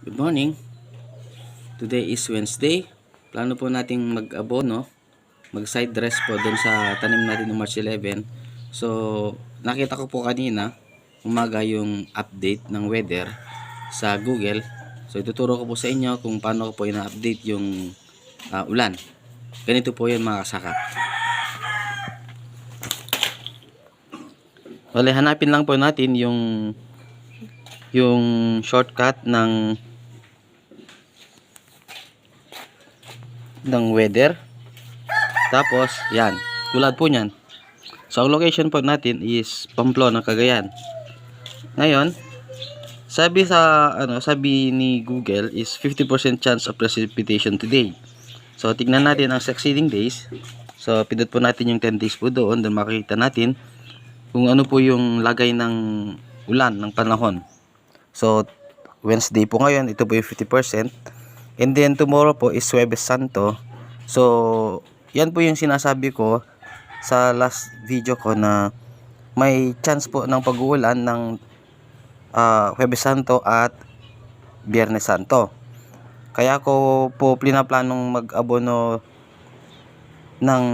Good morning. Today is Wednesday. Plano po nating mag-abono, mag-side dress po doon sa tanim natin ng March 11. So, nakita ko po kanina, umaga yung update ng weather sa Google. So, ituturo ko po sa inyo kung paano ko po ina-update yung ah, ulan. Ganito po yun mga kasaka. Wala, hanapin lang po natin yung yung shortcut ng ng weather. Tapos, yan. Tulad po niyan. So, ang location po natin is Pamplona, Cagayan. Ngayon, sabi sa ano, sabi ni Google is 50% chance of precipitation today. So, tignan natin ang succeeding days. So, pindot po natin yung 10 days po doon. Doon makikita natin kung ano po yung lagay ng ulan, ng panahon. So, Wednesday po ngayon, ito po yung 50%. And then, tomorrow po is Huwebes Santo. So, yan po yung sinasabi ko sa last video ko na may chance po ng pag-uulan ng ah, Huwebes Santo at Biyernes Santo. Kaya ko po pinaplanong mag-abono ng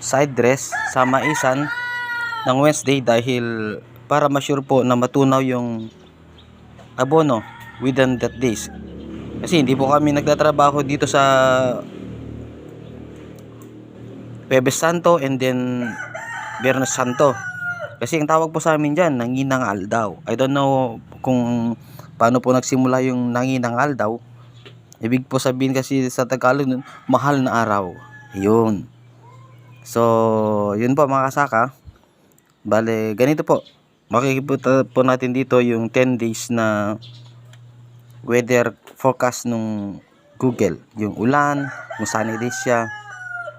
side dress sa maisan ng Wednesday dahil para ma-sure po na matunaw yung abono within that days. Kasi hindi po kami nagtatrabaho dito sa Pebes Santo and then Biyernes Santo. Kasi ang tawag po sa amin dyan, nanginangal daw. I don't know kung paano po nagsimula yung nanginangal daw. Ibig po sabihin kasi sa Tagalog mahal na araw. Yun. So, yun po mga kasaka. Bale, ganito po. Makikita po natin dito yung 10 days na weather forecast nung Google. Yung ulan, kung sunny days siya.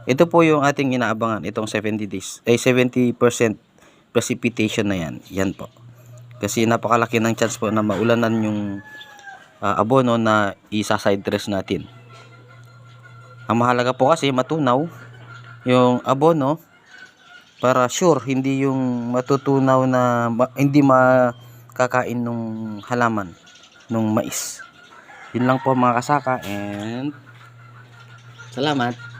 Ito po yung ating inaabangan, itong 70 days. Eh, 70% precipitation na yan. Yan po. Kasi napakalaki ng chance po na maulanan yung ah, abono na isa-side dress natin. Ang mahalaga po kasi matunaw yung abono para sure hindi yung matutunaw na ma- hindi makakain nung halaman nung mais. Yun lang po mga kasaka and salamat.